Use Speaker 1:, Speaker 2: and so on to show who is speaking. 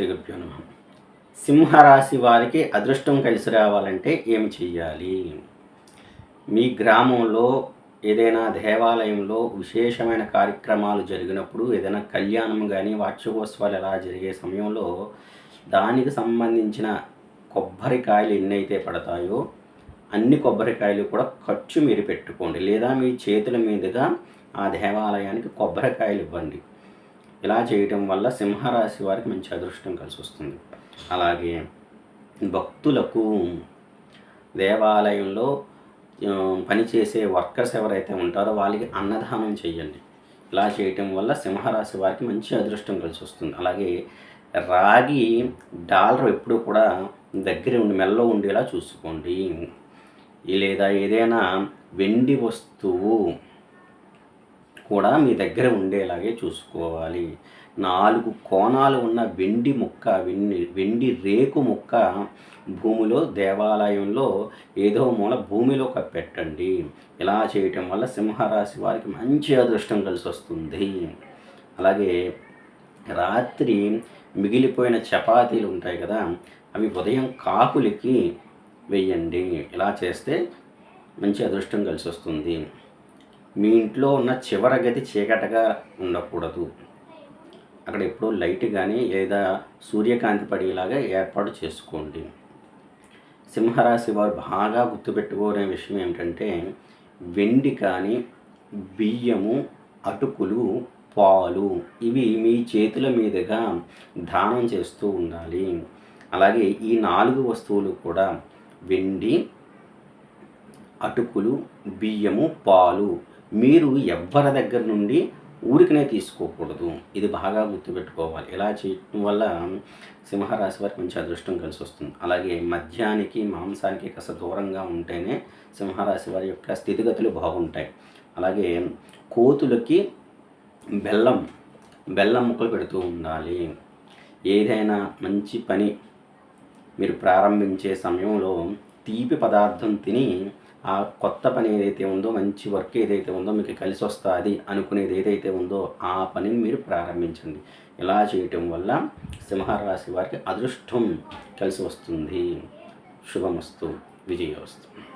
Speaker 1: శ్రీ గురుభ్యో నమ. సింహరాశి వారికి అదృష్టం కలిసి రావాలంటే ఏమి చెయ్యాలి? మీ గ్రామంలో ఏదైనా దేవాలయంలో విశేషమైన కార్యక్రమాలు జరిగినప్పుడు ఏదైనా కళ్యాణం కానీ వార్షికోత్సవాలు ఎలా జరిగే సమయంలో దానికి సంబంధించిన కొబ్బరికాయలు ఎన్నైతే పడతాయో అన్ని కొబ్బరికాయలు కూడా ఖర్చు మీరు పెట్టుకోండి. లేదా మీ చేతుల మీదుగా ఆ దేవాలయానికి కొబ్బరికాయలు ఇవ్వండి. ఇలా చేయటం వల్ల సింహరాశి వారికి మంచి అదృష్టం కలిసి వస్తుంది అలాగే భక్తులకు దేవాలయంలో పనిచేసే వర్కర్స్ ఎవరైతే ఉంటారో వాళ్ళకి అన్నదానం చేయండి. ఇలా చేయటం వల్ల సింహరాశి వారికి మంచి అదృష్టం కలిసి వస్తుంది అలాగే రాగి డాలర్ ఎప్పుడు కూడా దగ్గర ఉండి మెల్లో ఉండేలా చూసుకోండి. లేదా ఏదైనా వెండి వస్తువు కూడా మీ దగ్గర ఉండేలాగే చూసుకోవాలి. నాలుగు కోణాలు ఉన్న వెండి ముక్క వెండి వెండి రేకు ముక్క భూమిలో దేవాలయంలో ఏదో మూల భూమిలో పెట్టండి ఇలా చేయటం వల్ల సింహరాశి వారికి మంచి అదృష్టం కలిసి వస్తుంది అలాగే రాత్రి మిగిలిపోయిన చపాతీలు ఉంటాయి కదా అవి ఉదయం కాకులకి వెయ్యండి ఇలా చేస్తే మంచి అదృష్టం కలిసి వస్తుంది మీ ఇంట్లో ఉన్న చివర గది చీకటగా ఉండకూడదు. అక్కడ ఎప్పుడూ లైట్ కానీ లేదా సూర్యకాంతి పడేలాగా ఏర్పాటు చేసుకోండి. సింహరాశి వారు బాగా గుర్తుపెట్టుకోనే విషయం ఏమిటంటే వెండి కానీ బియ్యము అటుకులు పాలు ఇవి మీ చేతుల మీదుగా దానం చేస్తూ ఉండాలి. అలాగే ఈ నాలుగు వస్తువులు కూడా వెండి అటుకులు బియ్యము పాలు మీరు ఎవ్వరి దగ్గర నుండి ఊరికనే తీసుకోకూడదు. ఇది బాగా గుర్తుపెట్టుకోవాలి. ఇలా చేయటం వల్ల సింహరాశి వారికి మంచి అదృష్టం కలిసి వస్తుంది. అలాగే మద్యానికి మాంసానికి కాస్త దూరంగా ఉంటేనే సింహరాశి వారి యొక్క స్థితిగతులు బాగుంటాయి. అలాగే కోతులకి బెల్లం బెల్లం ముక్కలు పెడుతూ ఉండాలి. ఏదైనా మంచి పని మీరు ప్రారంభించే సమయంలో తీపి పదార్థం తిని ఆ కొత్త పని ఏదైతే ఉందో మంచి వర్క్ ఏదైతే ఉందో మీకు కలిసి వస్తుంది అనుకునేది ఏదైతే ఉందో ఆ పనిని మీరు ప్రారంభించండి. ఇలా చేయటం వల్ల సింహరాశి వారికి అదృష్టం కలిసి వస్తుంది. శుభమస్తు. విజయవస్తు